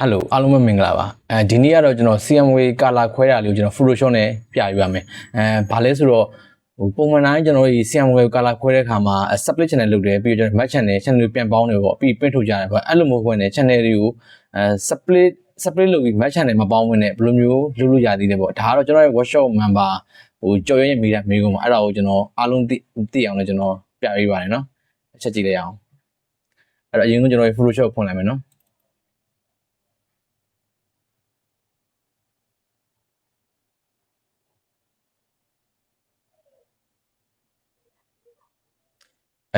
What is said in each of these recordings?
ဟယ်လိုအားလုံးပဲမင်္ဂလာပါအဲဒီနေ့ကတော့ကျွန်တော် CMWay ကာလာခွဲတာလေးကိုကျွန်တော် Photoshop နဲ့ပြပြပါမယ်အဲဘာလဲဆိုတော့ဟိုပုံမှန်တိုင်းကျွန်တော်ဒီ CMWay ကာလာခွဲတဲ့ခါမှာ split channel လုပ်တယ်ပြီးတော့ကျွန်တော် match channel channel တွေပြန်ပေါင်းတယ်ပေါ့ပြီး print ထုတ်ကြတယ်ပေါ့အဲ့လိုမျိုးဝင်တဲ့ channel တွေကိုအဲ split split လုပ်ပြီး match channel မပေါင်းဝင်တဲ့ဘယ်လိုမျိုးလုပ်လို့ရသေးလဲပေါ့ဒါကတော့ကျွန်တော်ရဲ့ workshop member ဟိုကြော်ရွံ့ရဲ့မိတာမိကုန်ပါအဲ့ဒါကိုကျွန်တော်အားလုံးသိသိအောင်လည်းကျွန်တော်ပြပေးပါတယ်နော်အချက်ကြည့်လိုက်အောင်အဲ့တော့အရင်ကကျွန်တော်ရဲ့ Photoshop ဖွင့်လိုက်မယ်နော်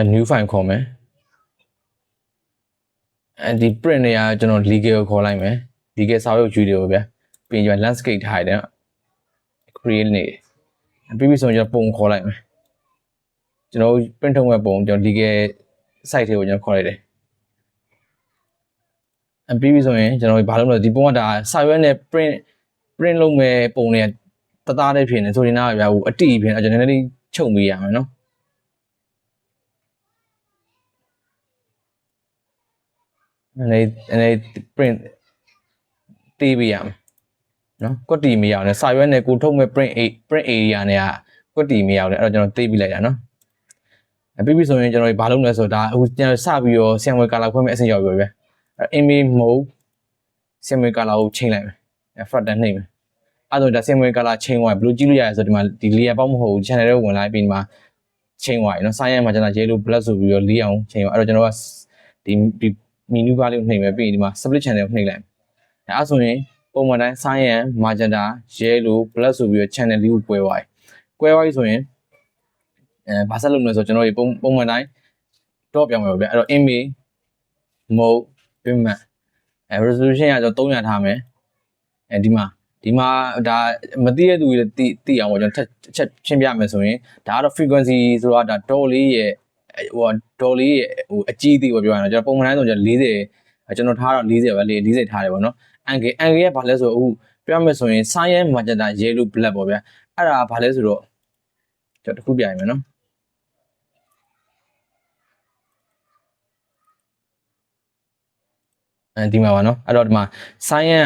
a new file ခေါ်မယ်အဲဒီ print တွေကကျွန်တော် legal ခေါ်လိုက်မယ် legal စာရုပ်ကျူးတွေကိုဗျာပြီးရင် landscape ထားရတယ် create နေပြီးပြီဆိုရင်ကျွန်တော်ပုံခေါ်လိုက်မယ်ကျွန်တော် print ထုတ်မဲ့ပုံကျွန်တော် legal site တွေကိုကျွန်တော်ခေါ်လိုက်တယ်အပြီးပြီဆိုရင်ကျွန်တော်ဘာလုပ်မလဲဒီပုံကဒါစာရွက်နဲ့ print print လုပ်မဲ့ပုံတွေကတသားလေးဖြစ်နေဆိုရင်တော့ဗျာဟိုအတိဖြစ်နေကျွန်တော်နည်းနည်းလေးချုပ်မိရမယ်နော် အနေအနေ print တီးပြရမယ်နော်ကွက်တီမရအောင်လဲစာရွက်နဲ့ကိုထုတ်မဲ့ print a print area နဲ့ကကွက်တီမရအောင်လဲအဲ့တော့ကျွန်တော်တီးပြလိုက်တာနော်အပြီးပြီဆိုရင်ကျွန်တော်ဘာလုပ်လဲဆိုတော့ဒါအခုကျွန်တော်စပြီးတော့ဆံဝဲကာလာခွဲမဲ့အဆင့်ရောက်ပြီပဲအဲ့ image mode ဆံဝဲကာလာကိုချိန်လိုက်မယ်အဲ့ front နှိပ်မယ်အဲ့တော့ဒါဆံဝဲကာလာချိန်သွားဘယ်လိုကြည့်လို့ရလဲဆိုတော့ဒီမှာဒီ layer ပေါက်မဟုတ်ဘူး channel ထဲဝင်လိုက်ပြီးဒီမှာချိန်သွားပြီနော် science မှာကျွန်တော် yellow black ဆိုပြီးတော့လေးအောင်ချိန်သွားအဲ့တော့ကျွန်တော်ကဒီဒီ menu bar လေးကိုနှိပ်မယ်ပြီးရင်ဒီမှာ split channel ကိုနှိပ်လိုက်မယ်အဲအဲ့ဆိုရင်ပုံမှန်တိုင်း cyan magenta yellow black ဆိုပြီးတော့ channel လေးကို꿰သွားပြီ꿰သွားပြီဆိုရင်အဲဘာဆက်လုပ်မလဲဆိုတော့ကျွန်တော်ဒီပုံပုံမှန်တိုင်းတော့ပြောင်းမယ်ဗျအဲ့တော့ image mode bitmap အဲ resolution ကကျွန်တော်300ထားမယ်အဲဒီမှာဒီမှာဒါမသိတဲ့သူတွေသိသိအောင်ပေါ့ကျွန်တော်တစ်ချက်ရှင်းပြမယ်ဆိုရင်ဒါကတော့ frequency ဆိုတော့ဒါ dot လေးရဲ့ ဟိုဒေါ်လေးရဲ့ဟိုအကြီးသေးပေါ့ပြောရအောင်ကျွန်တော်ပုံမှန်တိုင်းဆိုကျွန်တော်40ကျွန်တော်ထားတော့40ပဲ40ထားတယ်ပေါ့နော်အန်ကေအန်ကေကဘာလဲဆိုတော့အခုပြောမယ်ဆိုရင် cyan magenta yellow black ပေါ့ဗျာအဲ့ဒါဘာလဲဆိုတော့ကျွန်တော်တစ်ခုပြရမယ်နော်အဲဒီမှာပါနော်အဲ့တော့ဒီမှာ cyan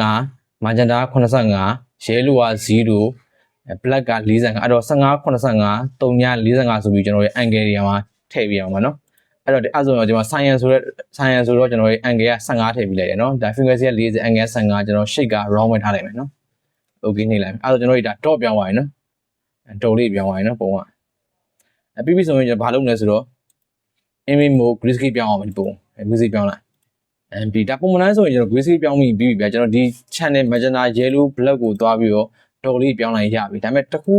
က15 magenta က85 yellow က0 black က45အဲ့တော့15 85 3 45ဆိုပြီးကျွန်တော်ရဲ့ angle တွေမှာထည့်ပြအောင်ပါနော်အဲ့တော့ဒီအဲ့ဆိုတော့ကျွန်တော် science ဆိုတဲ့ science ဆိုတော့ကျွန်တော်ရဲ့ angle က15ထည့်ပြလိုက်ရနော်ဒါ frequency က40 angle 15ကျွန်တော် shape က round ပဲထားလိုက်မယ်နော် okay နေလိုက်အဲ့တော့ကျွန်တော်တို့ဒါ dot ပြောင်းသွားပြီနော် dot လေးပြောင်းသွားပြီနော်ပုံကအပြီးပြီဆိုရင်ကျွန်တော်ဘာလုပ်မလဲဆိုတော့ image mode grayscale ပြောင်းအောင်ဒီပုံ grayscale ပြောင်းလိုက်အဲဒီဒါပုံမှန်တိုင်းဆိုရင်ကျွန်တော် grayscale ပြောင်းပြီးပြီးပြီဗျာကျွန်တော်ဒီ channel magenta yellow black ကိုသွားပြီးတော့ တော်လေးပြောင်းလိုက်ရပြီဒါပေမဲ့တစ်ခု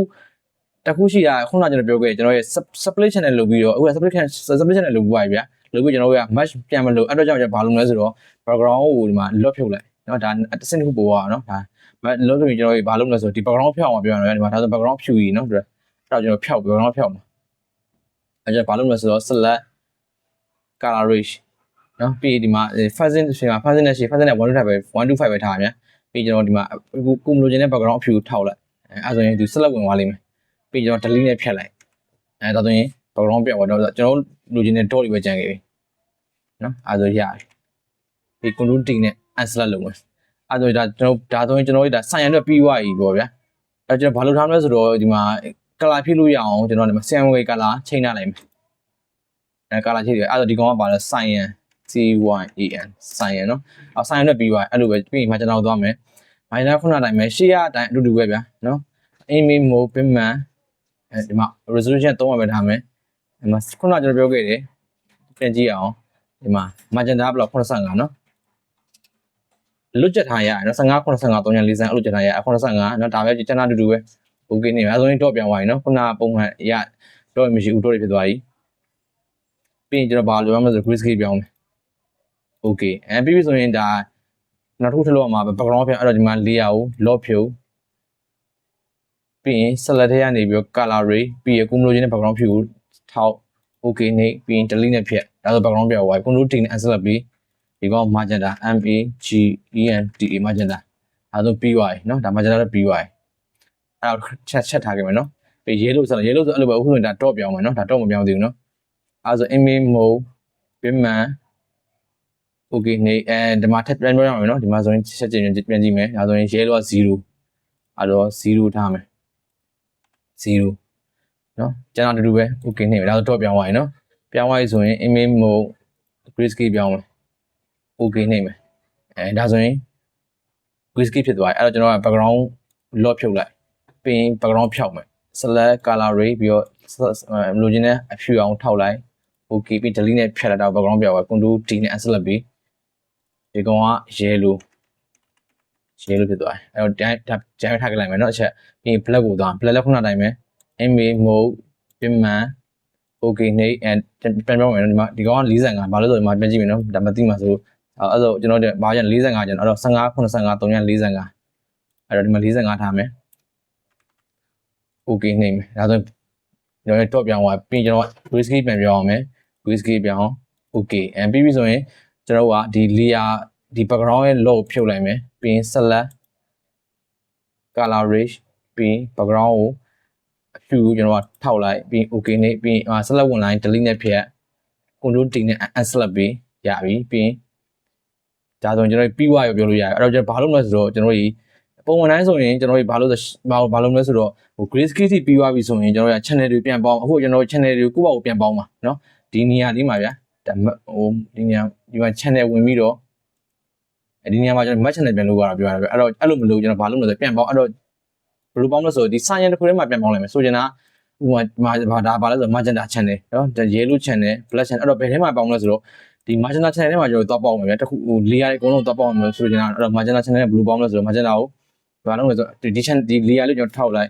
တစ်ခုရှိတာခုနကကျွန်တော်ပြောခဲ့ကျွန်တော်ရဲ့ split channel လုပ်ပြီးတော့အခု split channel split channel လုပ်ပြီးပါပြီဗျာလုပ်ပြီးကျွန်တော်တို့က match ပြန်မလို့အဲ့တော့ကြောင့်ကျွန်တော်ဘာလုပ်လဲဆိုတော့ background ကိုဒီမှာ lock ဖြုတ်လိုက်เนาะဒါတစ်စင်းတစ်ခုပို့ရအောင်เนาะဒါ lock ဆိုရင်ကျွန်တော်ဘာလုပ်လဲဆိုတော့ဒီ background ဖြောက်အောင်ပြောရအောင်ဒီမှာဒါဆို background ဖြူကြီးเนาะအဲ့တော့ကျွန်တော်ဖြောက် background ဖြောက်မှာအဲ့ကျဘာလုပ်လဲဆိုတော့ select color range เนาะပြီးဒီမှာ fuzzy ရှင်မှာ fuzzy နဲ့ရှိ fuzzy နဲ့125ပဲ125ပဲထားရမြ ပြီးကျွန်တော်ဒီမှာကိုကိုမလိုချင်တဲ့ background အဖြူထောက်လိုက်အဲဆိုရင်ဒီ select ဝင်သွားလိမ့်မယ်ပြီးကျွန်တော် delete နဲ့ဖြတ်လိုက်အဲဒါဆိုရင် background ပြောက်သွားတော့ကျွန်တော်လိုချင်တဲ့ dot တွေပဲကြံခဲ့ပြီနော်အဲဆိုရတယ်ပြီး control T နဲ့ unselect လုပ်မယ်အဲဆိုဒါကျွန်တော်ဒါဆိုရင်ကျွန်တော်ဒါ cyan အတွက်ပြီးသွားပြီပေါ့ဗျာအဲကျွန်တော်ဘာလုပ်ထားမလဲဆိုတော့ဒီမှာ color ဖြည့်လို့ရအောင်ကျွန်တော်ဒီမှာ cyan way color ချိန်ထားလိုက်မယ်အဲ color ချိန်တယ်အဲဆိုဒီကောင်ကပါလဲ cyan C Y A N cyan နော်အော် cyan နဲ့ပြီးသွားအဲ့လိုပဲပြီးရင်မှကျွန်တော်သွားမယ်မိုင်နာခုနတိုင်းပဲရှေ့ရအတိုင်းအတူတူပဲဗျာနော် image mode bitmap အဲဒီမှာ resolution 300ပဲထားမယ်ဒီမှာခုနကျွန်တော်ပြောခဲ့တယ်ပြန်ကြည့်အောင်ဒီမှာ magenta block 85နော်လွတ်ချက်ထားရအောင်နော်15 85 345အဲ့လိုချက်ထားရအောင်85နော်ဒါပဲကျွန်တော်အတူတူပဲ okay နေပြီအဲဆိုရင်တော့ပြန်သွားပြီနော်ခုနပုံမှန်ရတော့မရှိဘူးတော့ဖြစ်သွားပြီပြီးရင်ကျွန်တော်ဘာလိုရမလဲဆို grayscale ပြောင်းမယ် okay အဲပြီးပြီဆိုရင်ဒါနောက်တစ်ခုထပ်လို့ရမှာပဲ background ဖြတ်အဲ့တော့ဒီမှာ layer ကို lock ဖြုတ်ပြီးရင် select ထဲကနေပြီးတော့ color ray ပြီးရင်ကိုမလိုချင်တဲ့ background ဖြူကိုထောက် okay နေပြီးရင် delete နဲ့ဖြတ်ဒါဆို background ပြောင်းသွားပြီ control T နဲ့ unselect ပြီးဒီကောင် magenta M A G E N T A magenta အဲဆိုပြီးသွားပြီเนาะဒါ magenta တော့ပြီးသွားပြီအဲ့တော့ချက်ချက်ထားခဲ့မယ်เนาะပြီး yellow ဆိုတော့ yellow ဆိုအဲ့လိုပဲအခုဆိုရင်ဒါ dot ပြောင်းမယ်เนาะဒါ dot မပြောင်းသေးဘူးเนาะအဲဆို image mode bitmap okay နေအဲဒီမှာထပ်ပြန်ပြောရအောင်နော်ဒီမှာဆိုရင်ချက်ချင်းပြန်ကြည့်မယ်ဒါဆိုရင် yellow က0အဲ့တော့0ထားမယ်0နော်ကျန်တာတူတူပဲ okay နေမယ်ဒါဆိုတော့ပြောင်းသွားရင်နော်ပြောင်းသွားပြီဆိုရင် image mode grayscale ပြောင်းမယ် okay နေမယ်အဲဒါဆိုရင် grayscale ဖြစ်သွားပြီအဲ့တော့ကျွန်တော်က background lock ဖြုတ်လိုက်ပြီးရင် background ဖြောက်မယ် select color ray ပြီးတော့လိုချင်တဲ့အဖြူအောင်ထောက်လိုက် okay ပြီး delete နဲ့ဖြတ်လိုက်တော့ background ပြောက်သွား control D နဲ့ select ပြီး ဒီကောင်က yellow yellow ဖြစ်သွားတယ်အဲ့တော့တိုင်းကျန်ထားကြလိုက်မယ်เนาะအချက်ပြီး black ကိုသွား black လည်းခုနတိုင်းပဲ image mode ပြင်မှန် okay နေ and ပြန်ပြောမယ်နော်ဒီမှာဒီကောင်က45ဘာလို့ဆိုဒီမှာပြန်ကြည့်မယ်နော်ဒါမသိမှဆိုအဲ့ဆိုကျွန်တော်တို့ဘာကျန်45ကျန်အဲ့တော့15 85 345အဲ့တော့ဒီမှာ45ထားမယ် okay နေမယ်ဒါဆိုကျွန်တော်တော့ပြောင်းသွားပြီးကျွန်တော် whisky ပြန်ပြောင်းအောင်မယ် whisky ပြောင်း okay and ပြီးပြီဆိုရင် ကျွန်တော်ကဒီ layer ဒီ background ရဲ့ logo ဖြုတ်လိုက်မယ်ပြီးရင် select color range ပြီးရင် background ကိုအဖြူကိုကျွန်တော်ကထောက်လိုက်ပြီး okay နေပြီးရင် select one line delete နဲ့ဖြတ် control D နဲ့ unselect ပြီးရပြီပြီးရင်ဒါဆိုရင်ကျွန်တော်ပြီးွားရပြောလို့ရတယ်အဲ့တော့ကျွန်တော်ဘာလုပ်မလဲဆိုတော့ကျွန်တော်ကြီးပုံမှန်တိုင်းဆိုရင်ကျွန်တော်တို့ဘာလို့ဘာဘာလုပ်မလဲဆိုတော့ဟို grace key ထိပြီးွားပြီဆိုရင်ကျွန်တော်တို့ channel တွေပြန်ပေါင်းအခုကျွန်တော်တို့ channel တွေကိုယ့်ဘာကိုပြန်ပေါင်းပါเนาะဒီနေရာလေးမှာဗျာဒါ ဟိုဒီနေရာဒီမှာ channel ဝင်ပြီးတော့ဒီနေရာမှာကျွန်တော် match channel ပြန်လုပ်ရတာပြောရတာပဲအဲ့တော့အဲ့လိုမလုပ်ကျွန်တော်ဘာလုပ်လဲဆိုပြန်ပေါင်းအဲ့တော့ဘယ်လိုပေါင်းလဲဆိုဒီ sign in တစ်ခုထဲမှာပြန်ပေါင်းလိုက်မယ်ဆိုချင်တာဥပမာဒါဘာလဲဆို magenta channel နော် yellow channel black channel အဲ့တော့ဘယ်ထဲမှာပေါင်းလဲဆိုတော့ဒီ magenta channel ထဲမှာကျွန်တော်သွားပေါင်းမယ်ဗျာတခုဟို layer တွေအကုန်လုံးသွားပေါင်းမယ်ဆိုချင်တာအဲ့တော့ magenta channel နဲ့ blue ပေါင်းလဲဆိုတော့ magenta ကိုဘာလုပ်လဲဆိုတော့ဒီ channel ဒီ layer လေးကျွန်တော်ထောက်လိုက်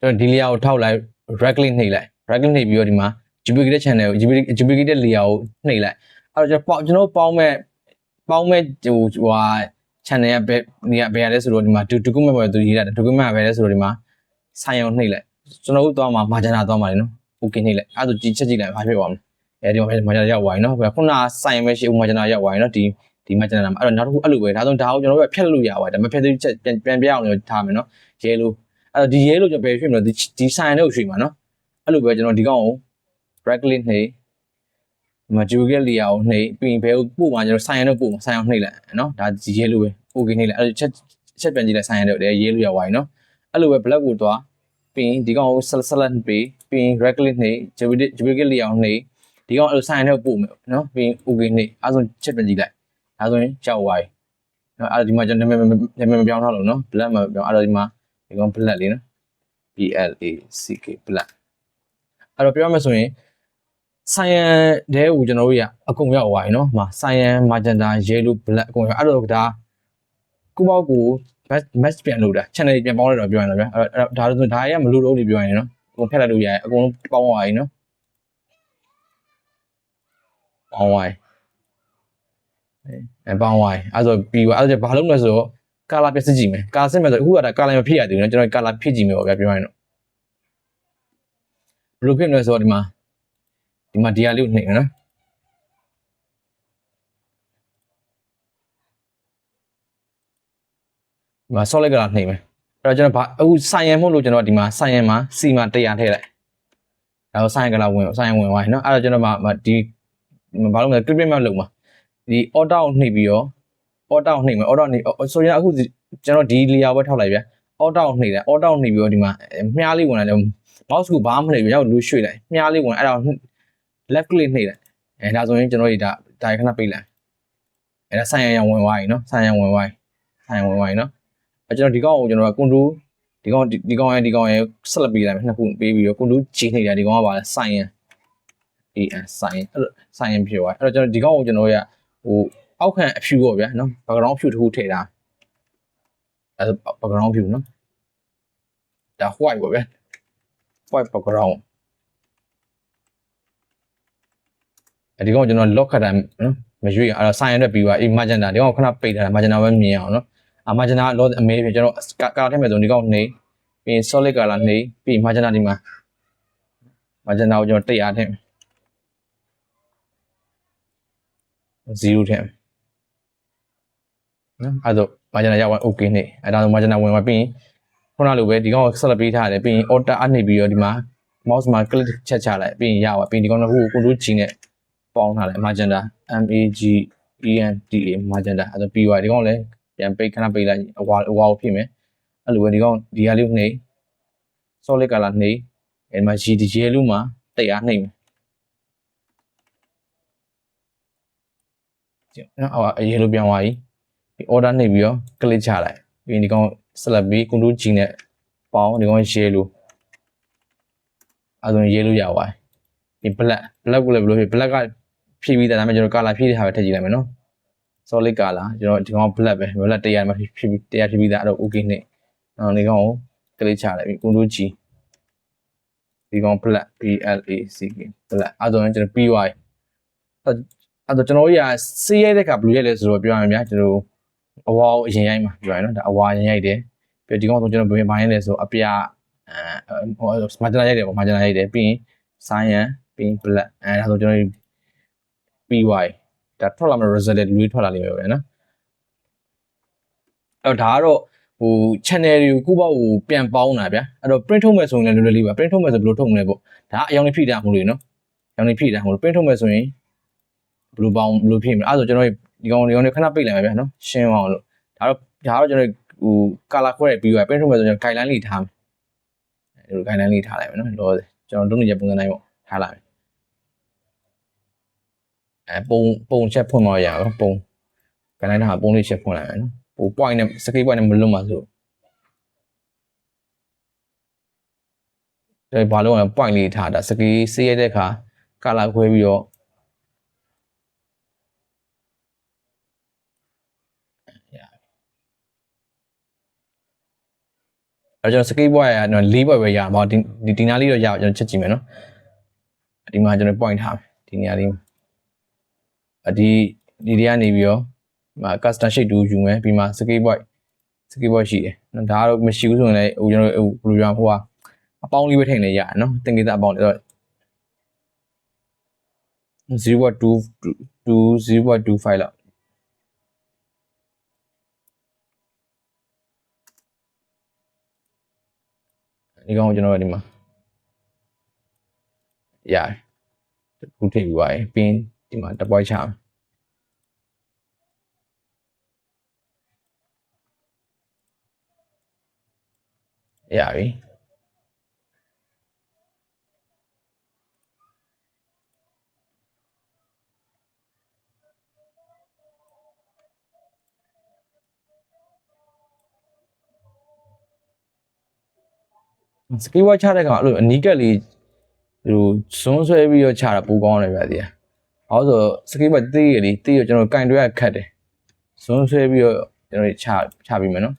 ကျွန်တော်ဒီ layer ကိုထောက်လိုက် right click နှိပ်လိုက် right click နှိပ်ပြီးတော့ဒီမှာ duplicate channel ကို duplicate layer ကိုနှိပ်လိုက်အဲ့တော့ကျွန်တော်ပေါင်းမဲ့ပေါင်းမဲ့ဟိုဟိုဟာ channel ကဘယ်နေရာဘယ်ရလဲဆိုတော့ဒီမှာ document ပေါ်သူရေးတာ document ကဘယ်လဲဆိုတော့ဒီမှာဆိုင်အောင်နှိပ်လိုက်ကျွန်တော်တို့သွားမှာ margin သွားမှာလေနော် okay နှိပ်လိုက်အဲ့ဒါကြည့်ချက်ကြည့်လိုက်ဘာဖြစ်သွားမလဲအဲဒီမှာ margin ရောက်သွားပြီနော်ခုနဆိုင်ပဲရှိဦး margin ရောက်သွားပြီနော်ဒီဒီ margin မှာအဲ့တော့နောက်တစ်ခုအဲ့လိုပဲဒါဆိုဒါကိုကျွန်တော်တို့ဖြတ်လို့ရပါတယ်ဒါပေမဲ့ဖြတ်သေးချက်ပြန်ပြအောင်လို့ထားမယ်နော် yellow အဲ့တော့ဒီ yellow ကျွန်တော်ဘယ်ရွှေ့မလို့ဒီဆိုင်နဲ့ကိုရွှေ့မှာနော် အဲ့လိုပဲကျွန်တော်ဒီကောင်ကို right click နှိပ်မဂျူကက်လီယာကိုနှိပ်ပြီးရင်ဘယ်ကိုပို့မှာကျွန်တော်ဆိုင်ရတော့ပို့မှာဆိုင်အောင်နှိပ်လိုက်နော်ဒါဒီ yellow ပဲ okay နှိပ်လိုက်အဲ့ချက်ချက်ပြန်ကြည့်လိုက်ဆိုင်ရတော့ yellow ရောက်သွားပြီနော်အဲ့လိုပဲ black ကိုသွားပြီးရင်ဒီကောင်ကို select ပေးပြီးရင် right click နှိပ်ဂျူဂျူကက်လီယာကိုနှိပ်ဒီကောင်အဲ့လိုဆိုင်ရတော့ပို့မယ်နော်ပြီးရင် okay နှိပ်အဲ့ဆိုချက်ပြန်ကြည့်လိုက်အဲ့ဆိုရင်ကြောက်သွားပြီနော်အဲ့ဒီမှာကျွန်တော်နာမည်နာမည်မပြောင်းထားလို့နော် black မပြောင်းအဲ့တော့ဒီမှာဒီကောင် black လေးနော် B L A C K black အဲ့တော့ပြောရမယ်ဆိုရင်ဆိုင်ယန်တဲကိုကျွန်တော်တို့ရအကုန်ရောက်သွားပြီနော်။မှာဆိုင်ယန်မာဂျန်တာရဲလူဘလက်အကုန်ရောက်အဲ့တော့ဒါကုပေါက်ကို match ပြန်လုပ်တာ channel ပြန်ပေါင်းလိုက်တော့ပြောရင်တော့ဗျာအဲ့တော့ဒါဆိုဒါရမလို့လို့နေပြောရင်နော်အကုန်ဖက်လိုက်လို့ရတယ်အကုန်လုံးပေါင်းသွားပြီနော်ပေါင်းသွားပြီအဲပေါင်းသွားပြီအဲ့ဆိုပြီးသွားအဲ့ဆိုဘာလုပ်လဲဆိုတော့ color ပြစ်စစ်ကြည့်မယ် color စစ်မယ်ဆိုအခုကဒါ color မဖြစ်ရသေးဘူးနော်ကျွန်တော် color ဖြစ်ကြည့်မယ်ပေါ့ဗျာပြောရင်တော့ လိုဖြစ်လဲဆိုတော့ဒီမှာဒီမှာဒီဟာလေးကိုနှိပ်မယ်နော်ဒီမှာ solid color နှိပ်မယ်အဲ့တော့ကျွန်တော်ဘာအခုဆိုင်ရန်မို့လို့ကျွန်တော်ဒီမှာဆိုင်ရန်မှာစီမှာ100ထည့်လိုက်ဒါတော့ဆိုင်ရန် color ဝင်ဆိုင်ရန်ဝင်သွားပြီနော်အဲ့တော့ကျွန်တော်မှာဒီဘာလို့လဲ clip map လုံးမှာဒီ auto ကိုနှိပ်ပြီးတော့ auto ကိုနှိပ်မယ် auto နှိပ်ဆိုရင်အခုကျွန်တော်ဒီ layer ပဲထောက်လိုက်ဗျာ auto ကိုနှိပ်တယ် auto ကိုနှိပ်ပြီးတော့ဒီမှာမြားလေးဝင်လာတယ် mouse ကိုဘာမှမနှိပ်ဘူးရောက်လူရွှေ့လိုက်မြားလေးဝင်အဲ့ဒါ left click နှိပ်လိုက်အဲဒါဆိုရင်ကျွန်တော်ဒီဒါဒါခဏပိတ်လိုက်အဲဒါဆိုင်ရရဝင်သွားပြီနော်ဆိုင်ရဝင်သွားပြီဆိုင်ရဝင်သွားပြီနော်အဲကျွန်တော်ဒီကောင်ကိုကျွန်တော်က control ဒီကောင်ဒီကောင်ရဲ့ဒီကောင်ရဲ့ဆက်လက်ပေးလိုက်မယ်နှစ်ခုပေးပြီးတော့ control G နှိပ်တယ်ဒီကောင်ကပါလဲဆိုင်ရ AN ဆိုင်အဲ့လိုဆိုင်ရဖြစ်သွားအဲ့တော့ကျွန်တော်ဒီကောင်ကိုကျွန်တော်ရဟိုအောက်ခံအဖြူပေါ့ဗျာနော် background ဖြူတစ်ခုထည့်တာအဲ background ဖြူနော်ဒါ white ပေါ့ဗျာ white background အဲဒီကောင်ကျွန်တော် lock ခတ်တာနော်မရွေးအဲ့တော့ sign ရက်ပြီးသွားအေး magenta ဒီကောင်ခဏပိတ်ထားတာ magenta ပဲမြင်အောင်နော်အ magenta လောအမေးပြကျွန်တော်ကာလာထည့်မယ်ဆိုဒီကောင်နေပြီး solid color နေပြီး magenta ဒီမှာ magenta ကိုကျွန်တော်100ထည့်0ထည့်နော်အဲ့တော့ magenta ရောက်သွား okay နေအဲ့ဒါဆို magenta ဝင်သွားပြီးရင် ခုနလိုပဲဒီကောင်ကိုဆက်လက်ပေးထားတယ်ပြီးရင် order အနှိပ်ပြီးတော့ဒီမှာ mouse မှာ click ချက်ချလိုက်ပြီးရင်ရပါပြီးရင်ဒီကောင်တစ်ခုကို control G နဲ့ပေါင်းထားလိုက် magenta M A G E N T A magenta အဲ့ဒါပြီးသွားဒီကောင်လည်းပြန်ပိတ်ခဏပိတ်လိုက်အဝါအဝါကိုဖြစ်မယ်အဲ့လိုပဲဒီကောင်ဒီဟာလေးကိုနှိပ် solid color နှိပ်အဲ့မှာ G ဒီ yellow မှာတိတ်အားနှိပ်မယ်ကြည့်နော်အော် yellow ပြန်သွားပြီဒီ order နှိပ်ပြီးတော့ click ချလိုက်ပြီးရင်ဒီကောင် select ပြီး control G နဲ့ပေါင်းဒီကောင် yellow အဲဒါဆိုရင် yellow ရသွားပြီဒီ black black ကိုလည်းဘယ်လိုဖြစ် black ကဖြည့်ပြီးသားဒါပေမဲ့ကျွန်တော် color ဖြည့်တဲ့ဟာပဲထည့်ကြည့်လိုက်မယ်နော် solid color ကျွန်တော်ဒီကောင် black ပဲ black တရားမှာဖြည့်ပြီးတရားဖြည့်ပြီးသားအဲ့တော့ okay နဲ့အော်ဒီကောင်ကို click ချလိုက်ပြီ control G ဒီကောင် black B L A C K black အဲဒါဆိုရင်ကျွန်တော်ပြီးသွားပြီအဲဒါကျွန်တော်ကြီးကစေးရိုက်တဲ့က blue ရိုက်လဲဆိုတော့ပြောရမယ်ဗျာကျွန်တော် အဝါကိုအရင်ရိုက်မှာပြောရနော်ဒါအဝါရင်ရိုက်တယ်ပြီးဒီကောင်ဆိုကျွန်တော်ဘယ်ဘိုင်းလဲဆိုအပြအဲဟိုမာဂျနာရိုက်တယ်ပေါ့မာဂျနာရိုက်တယ်ပြီးရင် cyan ပြီးရင် black အဲဒါဆိုကျွန်တော်ပြီးသွားပြီဒါထွက်လာမယ့် result တွေလူထွက်လာလိမ့်မယ်ပဲနော်အဲ့တော့ဒါကတော့ဟို channel တွေကိုကိုယ့်ဘောက်ကိုပြန်ပေါင်းတာဗျာအဲ့တော့ print ထုတ်မယ်ဆိုရင်လည်းလွယ်လွယ်လေးပါ print ထုတ်မယ်ဆိုဘယ်လိုထုတ်မလဲပေါ့ဒါအယောင်လေးဖြည့်တာမလို့လေနော်အယောင်လေးဖြည့်တာမလို့ print ထုတ်မယ်ဆိုရင်ဘယ်လိုပေါင်းဘယ်လိုဖြည့်မလဲအဲ့ဆိုကျွန်တော် ဒီကောင်ဒီကောင်တွေခဏပိတ်လိုက်ပါဗျာနော်ရှင်းအောင်လို့ဒါတော့ဒါတော့ကျွန်တော်ဟို color ခွဲပြီးသွား print ထုတ်မယ်ဆိုရင် guideline လေးထားမယ်အဲ့လို guideline လေးထားလိုက်မယ်နော်လောကျွန်တော်လုပ်နေကြပုံစံတိုင်းပေါ့ထားလိုက်အဲပုံပုံချက်ဖွင့်တော့ရအောင်ပုံ guideline ထားပုံလေးချက်ဖွင့်လိုက်မယ်နော်ဟို point နဲ့ scale point နဲ့မလွတ်မှာဆိုဒါဘာလို့လဲ point လေးထားတာ scale စေးရတဲ့အခါ color ခွဲပြီးတော့ အဲ့ကျွန်တော် scale point ရတော့၄ point ပဲရမှာဒီဒီဒီနားလေးတော့ရအောင်ကျွန်တော်ချက်ကြည့်မယ်နော်ဒီမှာကျွန်တော် point ထားမယ်ဒီနေရာလေးအဒီဒီတွေကနေပြီးတော့ဒီမှာ custom shape တူယူမယ်ပြီးမှ scale point scale point ရှိတယ်နော်ဒါကတော့မရှိဘူးဆိုရင်လည်းဟိုကျွန်တော်ဟိုဘယ်လိုပြောဟိုကအပေါင်းလေးပဲထည့်နေရတယ်နော်တင်ကေသားအပေါင်းလေးတော့0.2 0.25လောက် ဒီကောင်ကိုကျွန်တော်ဒီမှာရတယ်ခုထိပ်ပြီးသွားရင်ပင်းဒီမှာ deploy ချမယ်ရပြီ စကီဝါချတဲ့ကောင်အဲ့လိုအနီးကပ်လေးဟိုစွန်းဆွဲပြီးတော့ချတာပိုကောင်းတယ်ဗျာဒီ။အော်ဆိုစကီဝါတေးရလေးတေးရကျွန်တော်ကင်တွဲခတ်တယ်။စွန်းဆွဲပြီးတော့ကျွန်တော်ချချပြီးမယ်နော်။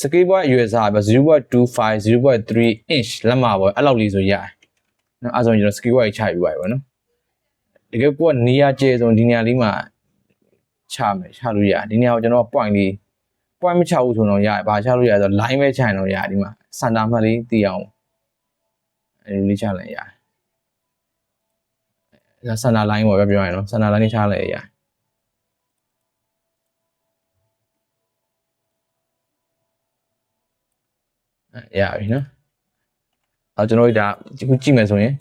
စကေးဘွား user ပဲ0.25 0.3 inch လက်မပေါ့အဲ့လောက်လေးဆိုရတယ်။နော်အဲ့ဆိုရင်ကျွန်တော်စကေးဘွားကြီးချပြီးပါပြီပေါ့နော်။တကယ်ကိုကနေရာကျဲဆုံးဒီနေရာလေးမှာချမယ်ချလို့ရတယ်။ဒီနေရာကိုကျွန်တော် point လေး point မချဘူးဆိုတော့ရတယ်။ဘာချလို့ရဆိုတော့ line ပဲချရင်တော့ရတယ်ဒီမှာစန်တာမှတ်လေးတည်အောင်အဲ့ဒီလေးချလိုက်ရတယ်။ဒါစန်တာ line ပေါ့ပြောရရင်နော်စန်တာ line လေးချလိုက်ရတယ်။ရပြီနော်အဲကျွန်တော်တို့ဒါခုကြည့်မယ်ဆိုရင်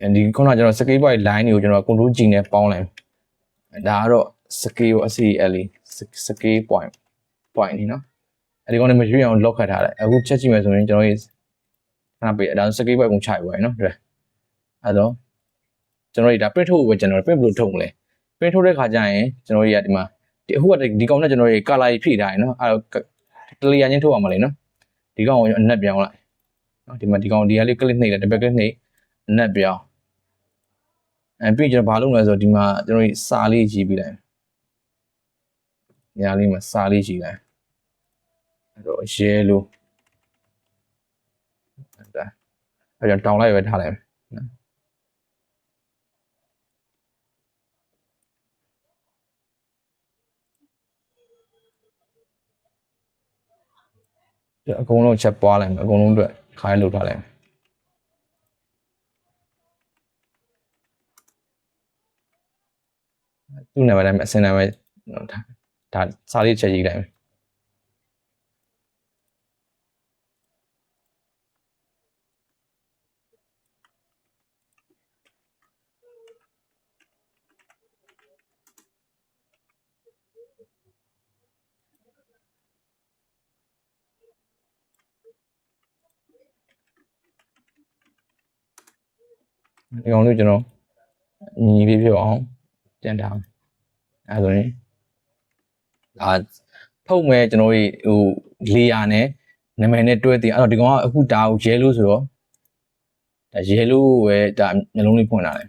အဲဒီခုနကကျွန်တော် scale point line တွေကိုကျွန်တော် control G နဲ့ပေါင်းလိုက်ဒါကတော့ scale အစီ L scale point point နေနော်အဲဒီကောင်တွေမရွေ့အောင် lock ခတ်ထားလိုက်အခုချက်ကြည့်မယ်ဆိုရင်ကျွန်တော်ရေးခဏပေးအဲဒါ scale point ကိုချပြီးပါရနော်တွေ့အဲတော့ကျွန်တော်ရေးဒါ print ထုတ်ဖို့ပဲကျွန်တော် print ဘယ်လိုထုတ်မလဲ print ထုတ်တဲ့ခါကျရင်ကျွန်တော်ရေးကဒီမှာဒီအခုကဒီကောင်နဲ့ကျွန်တော်ရေး color ဖြည့်ထားရင်နော်အဲတော့ clear ချင်းထုတ်အောင်မလဲနော်ဒီကောင်ကိုအနက်ပြောင်းလိုက်နော်ဒီမှာဒီကောင်ဒီကလေး click နှိပ်လိုက်တစ်ပတ် click နှိပ်အနက်ပြောင်းအဲပြီးကျွန်တော်ဘာလုပ်လဲဆိုတော့ဒီမှာကျွန်တော်စာလေးရေးပြီးလိုက် ညာလေးမှာစာလေးကြည့်လိုက်အဲ့တော့ yellow ဒါအဲ့တော့တောင်းလိုက်ပဲထားလိုက်နော်အကုန်လုံးချက်ပွားလိုက်မယ်အကုန်လုံးအတွက်ခိုင်းလုပ်ထားလိုက်မယ်သူ့နာမည်တိုင်းအစင်နာမည် ဒါစာလေးချက်ရေးလိုက်မယ်ဒီကောင်လေးကျွန်တော်ညီပြီးပြအောင်တင်တာအဲဆိုရင် အာထုတ်မဲ့ကျွန်တော်တို့ဟိုလေယာနဲ့နာမည်နဲ့တွဲတည်အဲ့တော့ဒီကောင်ကအခုဒါကိုရဲလို့ဆိုတော့ဒါရဲလို့ပဲဒါမျိုးလုံးလေးဖွင့်လာတယ်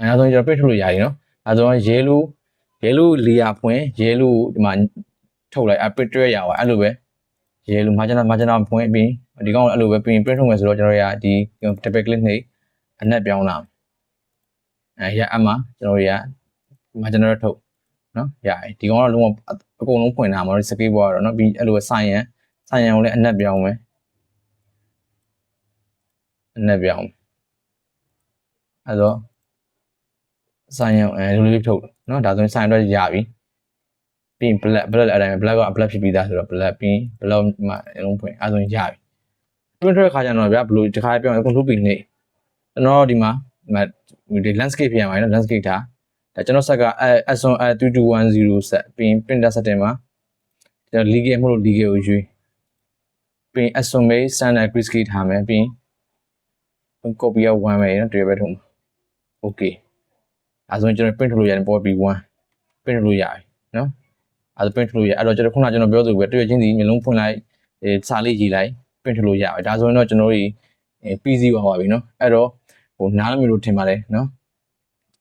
အဲဒါဆိုရင်ကျွန်တော်ပြည့်ထုတ်လို့ရတယ်နော်အဲဒါဆိုရင်ရဲလို့ရဲလို့လေယာဖွင့်ရဲလို့ဒီမှာထုတ်လိုက်အပစ်တွဲရပါအဲ့လိုပဲရဲလို့မာဂျနာမာဂျနာဖွင့်ပြီးဒီကောင်ကအဲ့လိုပဲပြင် print ထုတ်မယ်ဆိုတော့ကျွန်တော်တို့ကဒီ double click နှိပ်အနက်ပြောင်းလာအဲရအမှကျွန်တော်တို့က မာဂျနာထုတ်နော်ရတယ်ဒီကောင်ကလုံးဝအကုန်လုံးဖွင့်တာမှာစကေးဘောကတော့နော်ပြီးအဲ့လိုဆိုင်ရန်ဆိုင်ရန်ကိုလည်းအနက်ပြောင်းမယ်အနက်ပြောင်းအဲ့တော့ဆိုင်ရန်အဲလိုလေးထုတ်နော်ဒါဆိုရင်ဆိုင်တော့ရပြီပြီးရင် black black အတိုင်း black က black ဖြစ်ပြီးသားဆိုတော့ black ပြီး black မှာအလုံးဖွင့်အဲဆိုရင်ရပြီတွင်းထွက်ခါကျတော့ဗျာဘလို့ဒီခါပြောရင် control ပြီးနေကျွန်တော်ဒီမှာဒီ landscape ပြန်ပါနော် landscape ထား ဒါကျွန်တော်ဆက်က Aston R2210 ဆက်ပြီး printer setting မှာကျွန်တော် legal မဟုတ်လို့ legal ကိုရွေးပြီး Aston May standard grayscale ထားမယ်ပြီး copy က1ပဲနော်တွေ့ပဲထုံး okay အဲဆိုကျွန်တော် print လို့ရတယ် copy 1 print လို့ရပြီနော်အဲ print လို့ရအဲ့တော့ကျွန်တော်ခုနကျွန်တော်ပြောသလိုပဲတွေ့ချင်းစီမျိုးလုံးဖွင့်လိုက်စာလေးရေးလိုက် print လို့ရပြီဒါဆိုရင်တော့ကျွန်တော်တို့ PC ပါပါပြီနော်အဲ့တော့ဟိုနားလမီလို့ထင်ပါတယ်နော်